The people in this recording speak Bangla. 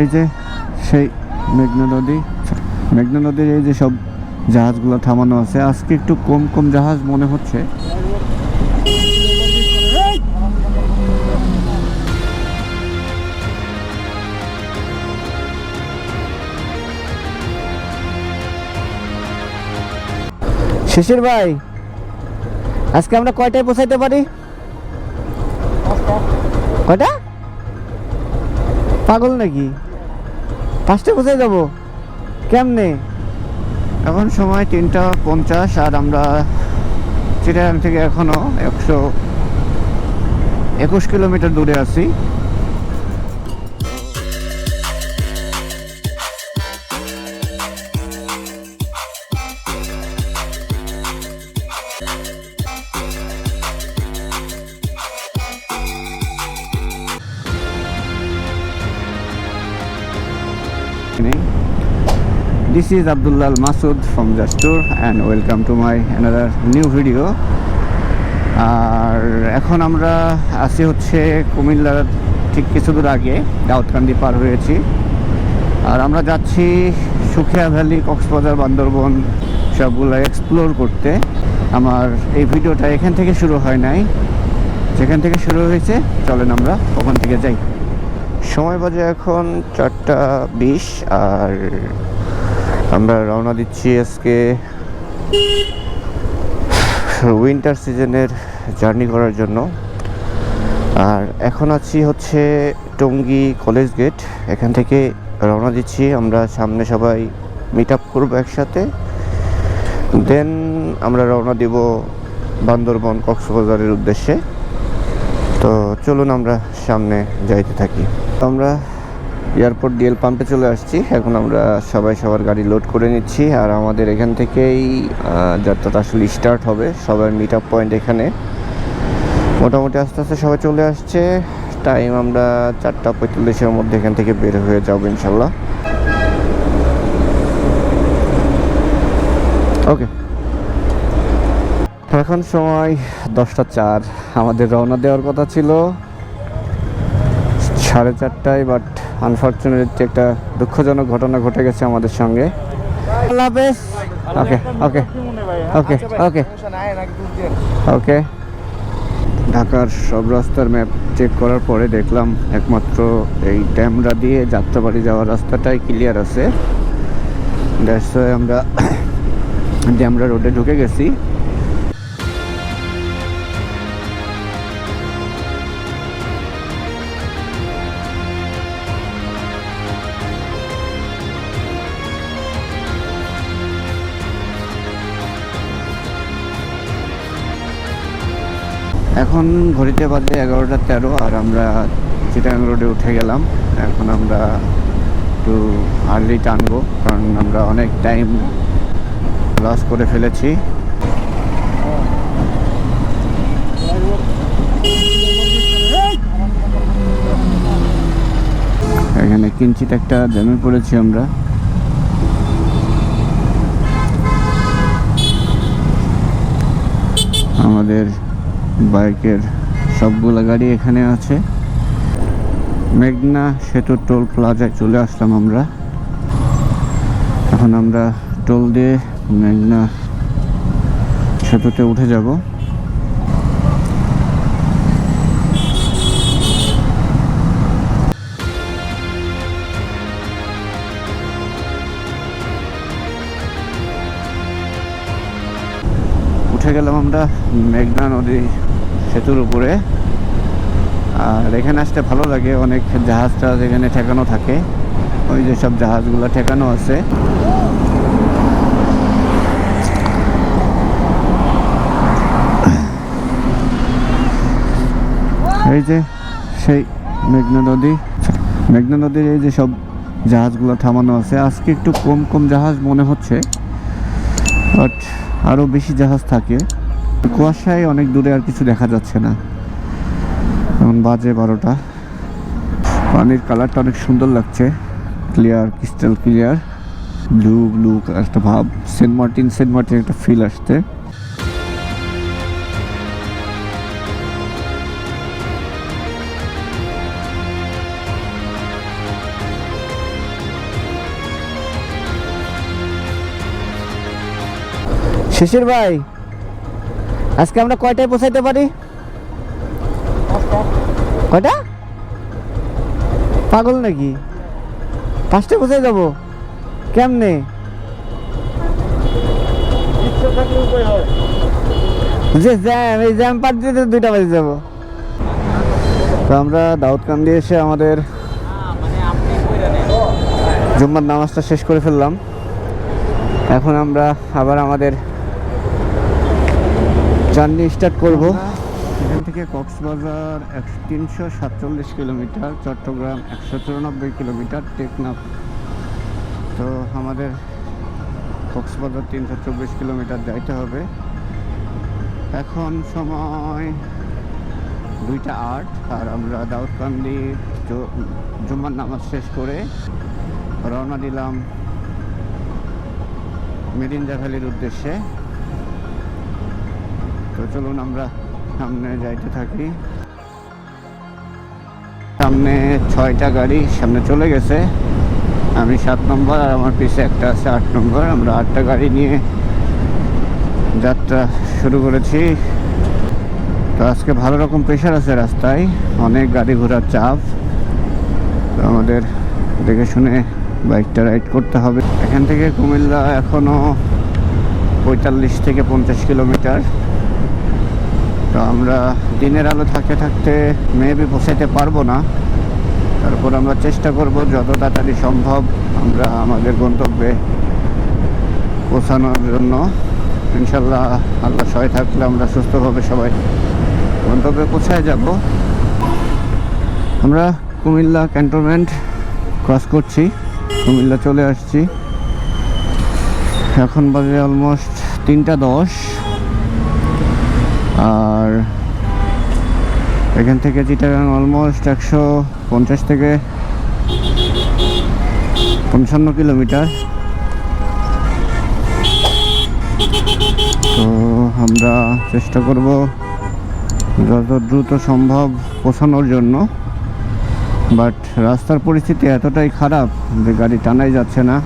এই যে সেই মেঘনা নদী মেঘনা নদীর এই যে সব জাহাজগুলো থামানো আছে। আজকে একটু কম কম জাহাজ মনে হচ্ছে। শিশির ভাই আজকে আমরা কয়টায় পৌঁছাইতে পারি? কয়টা? পাগল নাকি? পাঁচটা কোথায় যাব? কেমনে? এখন সময় তিনটা পঞ্চাশ আর আমরা চিটাগাং থেকে এখনও একশো একুশ কিলোমিটার দূরে আছি। This is Abdullah Al Masood from Jastur, and welcome to my another new video. আর এখন আমরা আছি হচ্ছে কুমিল্লার ঠিক কিছু দূর আগে, দাউদকান্দি পার হয়েছি। আর আমরা যাচ্ছি সুখিয়া ভ্যালি, কক্সবাজার, বান্দরবন, সবগুলো এক্সপ্লোর করতে। আমার এই ভিডিওটা এখান থেকে শুরু হয় নাই। যেখান থেকে শুরু হয়েছে, চলেন আমরা ওখান থেকে যাই। সময় বাজে এখন চারটা বিশ, আর আমরা রওনা দিচ্ছি আজকে উইন্টার সিজনের জার্নি করার জন্য। আর এখন আছি হচ্ছে টঙ্গী কলেজ গেট এখান থেকে রওনা দিচ্ছি, আমরা সামনে সবাই মিট আপ করব একসাথে। দেন আমরা রওনা দিব বান্দরবন, কক্সবাজারের উদ্দেশ্যে। তো চলুন আমরা সামনে যাইতে থাকি। আমরা এয়ারপোর্ট ডিএল পাম্পে চলে আসছি। এখন আমরা সবাই সবার গাড়ি লোড করে নিচ্ছি আর আমাদের এখান থেকেই যাত্রাটা আসলে স্টার্ট হবে। সবার মিট আপ পয়েন্ট এখানে। মোটামুটি আস্তে আস্তে সবাই চলে আসছে। টাইম আমরা চারটা পঁয়তাল্লিশের মধ্যে এখান থেকে বের হয়ে যাব ইনশাল্লাহ। ওকে এখন সময় দশটা চার। আমাদের রওনা দেওয়ার কথা ছিল সাড়ে চারটায় বাট আনফর্চুনেটলি একটা দুঃখজনক ঘটনা ঘটে গেছে আমাদের সঙ্গে। আল্লাহ হাফেজ। ওকে ওকে ওকে ওকে ওকে ঢাকার সব রাস্তার ম্যাপ চেক করার পরে দেখলাম একমাত্র এই ড্যামরা দিয়ে যাত্রাবাড়ি যাওয়ার রাস্তাটাই ক্লিয়ার আছে। দ্যাটস আমরা ড্যামরা রোডে ঢুকে গেছি। এখন ঘড়িতে বাজে এগারোটা তেরো আর আমরা চিটাগাং রোডে উঠে গেলাম। এখন আমরা একটু আর্লি টানবো, কারণ আমরা অনেক টাইম লস করে ফেলেছি। এখানে কিঞ্চিত একটা জ্যামে পড়েছি আমরা। আমাদের বাইকের সবগুলো গাড়ি এখানে আছে। মেঘনা সেতু টোল প্লাজায় চলে আসলাম আমরা। এখন আমরা টোল দিয়ে মেঘনা সেতুতে উঠে যাব। উঠে গেলাম আমরা, মেঘনা নদী সেতুর উপরে। আর এখানে আসতে ভালো লাগে, অনেক জাহাজ টাহাজ এখানে ঠেকানো থাকে। ওই যে সব জাহাজগুলো ঠেকানো আছে। এই যে সেই মেঘনা নদী। মেঘনা নদীর এই যে সব জাহাজগুলো থামানো আছে। আজকে একটু কম কম জাহাজ মনে হচ্ছে। বাট আরও বেশি জাহাজ থাকে। কুয়াশায় অনেক দূরে আর কিছু দেখা যাচ্ছে না। এখন বাজে বারোটা। পানির কালারটা অনেক সুন্দর লাগছে। Clear crystal clear blue blue একটা ভাব। সেন্ট মার্টিন সেন্ট মার্টিন একটা ফিল আসতে শিশির ভাই, আজকে আমরা কয়টায় পৌঁছাইতে পারি? কয়টা? পাগল নাকি? পাঁচটায় পৌঁছাই যাব। কেমনে? যে জ্যাম, এই জ্যাম পার দিতে দুইটা বাজে যাব। তো আমরা দাউদকান্দি এসে আমাদের জুম্মার নামাজটা শেষ করে ফেললাম। এখন আমরা আবার আমাদের জার্নি স্টার্ট করব। এখান থেকে কক্সবাজার তিনশো সাতচল্লিশ কিলোমিটার, চট্টগ্রাম একশো চুরানব্বই কিলোমিটার, টেকনাফ। তো আমাদের কক্সবাজার তিনশো চব্বিশ কিলোমিটার যাইতে হবে। এখন সময় দুইটা আট, আর আমরা দাউদকান্দি জু- জুম্মার নামাজ শেষ করে রওনা দিলাম মেরিঞ্জা ভ্যালির উদ্দেশ্যে। তো চলুন আমরা সামনে যাইতে থাকি। সামনে ছয়টা গাড়ি সামনে চলে গেছে। আমি সাত নম্বর আর আমার পিছে একটা আছে আট নম্বর। আমরা আটটা গাড়ি নিয়ে যাত্রা শুরু করেছি। তো আজকে ভালো রকম প্রেশার আছে রাস্তায়। অনেক গাড়ি ঘোড়ার চাপ। তো আমাদের দেখে শুনে বাইকটা রাইড করতে হবে। এখান থেকে কুমিল্লা এখনও পঁয়তাল্লিশ থেকে পঞ্চাশ কিলোমিটার। তো আমরা দিনের আলো থাকতে থাকতে মেবি পৌঁছাইতে পারব না। তারপর আমরা চেষ্টা করব যত তাড়াতাড়ি সম্ভব আমরা আমাদের গন্তব্যে পৌঁছানোর জন্য। ইনশাল্লাহ আল্লাহ সহায় থাকলে আমরা সুস্থভাবে সবাই গন্তব্যে পৌঁছায় যাব। আমরা কুমিল্লা ক্যান্টনমেন্ট ক্রস করছি, কুমিল্লা চলে আসছি। এখন বাজে অলমোস্ট তিনটা দশ। আর এখান থেকে চিটাগাং অলমোস্ট একশো পঞ্চাশ থেকে পঞ্চান্ন কিলোমিটার। তো আমরা চেষ্টা করব যত দ্রুত সম্ভব পৌঁছানোর জন্য। বাট রাস্তার পরিস্থিতি এতটাই খারাপ যে গাড়ি টানাই যাচ্ছে না।